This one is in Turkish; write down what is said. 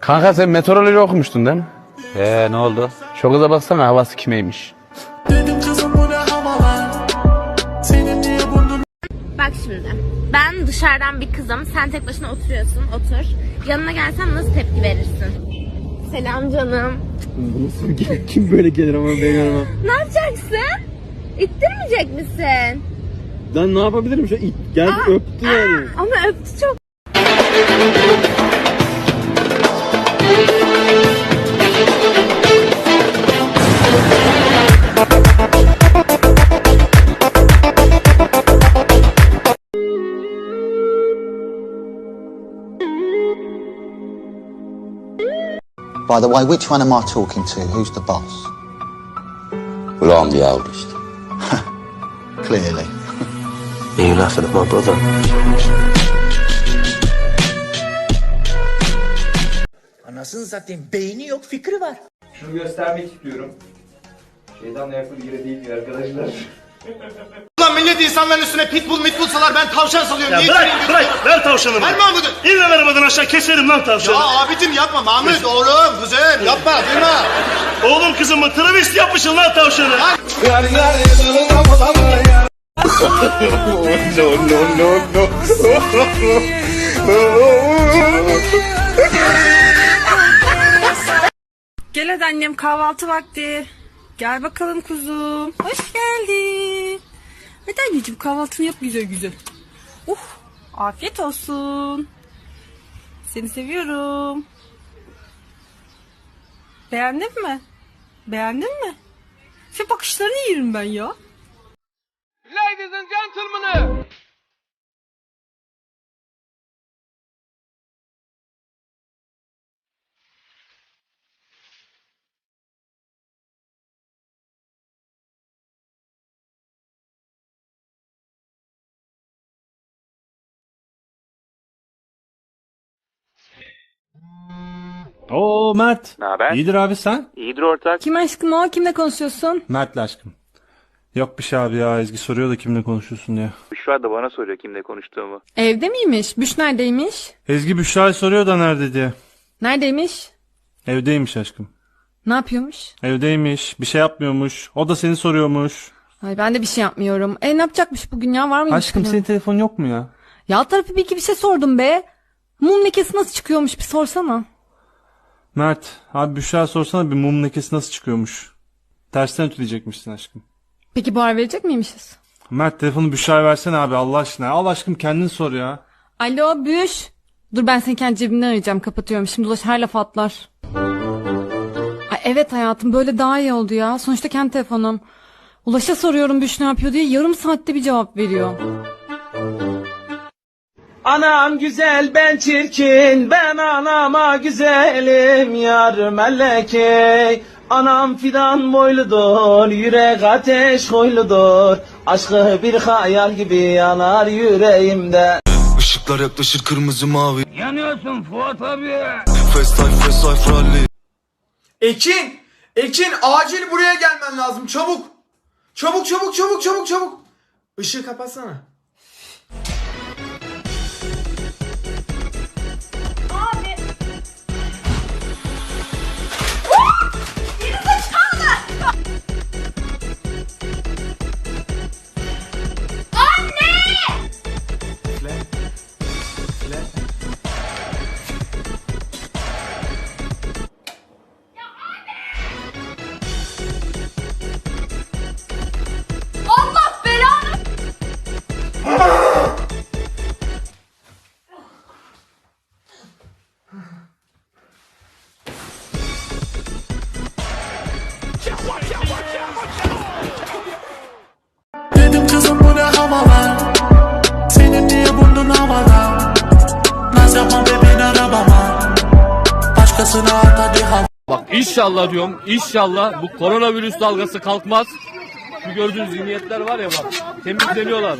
Kanka sen meteoroloji okumuştun değil mi? Ee ne oldu? Şu kıza baksana havası kimeymiş. Bak şimdi. Ben dışarıdan bir kızım. Sen tek başına oturuyorsun. Otur. Yanına gelsem nasıl tepki verirsin? Selam canım. Kim böyle gelir ama benim yanıma? Ne yapacaksın? İttirmeyecek misin? Ben ne yapabilirim şu an? Geldi öptü yani. Ama öptü çok. By the way, which one am I talking to? Who's the boss? Well, I'm the oldest. Clearly. Are you laughing at my brother? Anasını satayım beyni yok fikri var. Şunu göstermek istiyorum. Şeytan ayaklı bir yere değil arkadaşlar. Lan millet insanların üstüne pitbull mitbull salar ben tavşan salıyorum. Niye Bırak içeri bırak ver tavşanı Ver. Mahmut'u. İn lan arabadan aşağı keserim lan Ya tavşanı. abicim yapma Mahmut oğlum kuzum yapma duyma. Oğlum kızımı travesti yapmışsın lan tavşanı. Gel hadi annem kahvaltı vakti. Gel bakalım kuzum. Hoş geldin. Anneciğim kahvaltını yap güzel güzel. Uh, afiyet olsun. Seni seviyorum. Beğendin mi? Beğendin mi? Şu bakışlarını yerim ben ya. Oo Mert. Ne haber? İyidir abi sen? İyidir ortak. Kim aşkım o? Kimle konuşuyorsun? Mert'le aşkım. Yok bir şey abi ya Ezgi soruyor da kimle konuşuyorsun diye. Büşra da bana soruyor kimle konuştuğumu. Evde miymiş? Büş neredeymiş? Ezgi Büşra'yı soruyor da nerede diye. Neredeymiş? Evdeymiş aşkım. Ne yapıyormuş? Evdeymiş. Bir şey yapmıyormuş. O da seni soruyormuş. Ay ben de bir şey yapmıyorum. E ne yapacakmış bugün ya? Var mıymış? Aşkım senin telefon yok mu ya? Ya alt tarafı bir iki bir şey sordum be. Mum lekesi nasıl çıkıyormuş bir sorsana. Mert abi Büşra sorsana bir mum lekesi nasıl çıkıyormuş. Tersten ütüleyecekmişsin aşkım. Peki bu ara verecek miymişiz? Mert telefonu Büşra'ya versene abi Allah aşkına. Al aşkım kendin sor ya. Alo Büş. Dur ben seni kendi cebimden arayacağım kapatıyorum. Şimdi ulaş her laf atlar. Ay evet hayatım böyle daha iyi oldu ya. Sonuçta kendi telefonum. Ulaş'a soruyorum Büş ne yapıyor diye yarım saatte bir cevap veriyor. Anam güzel ben çirkin ben anama güzelim yar melekey. Anam fidan boyludur yürek ateş koyludur. Aşkı bir hayal gibi yanar yüreğimde. Işıklar yaklaşır kırmızı mavi. Yanıyorsun Fuat abi. Fast life, fast life rally. Ekin! Ekin acil buraya gelmen lazım çabuk. Çabuk çabuk çabuk çabuk çabuk. Işığı kapatsana. İnşallah diyorum inşallah bu koronavirüs dalgası kalkmaz. Şu gördüğünüz zihniyetler var ya bak temizleniyorlar.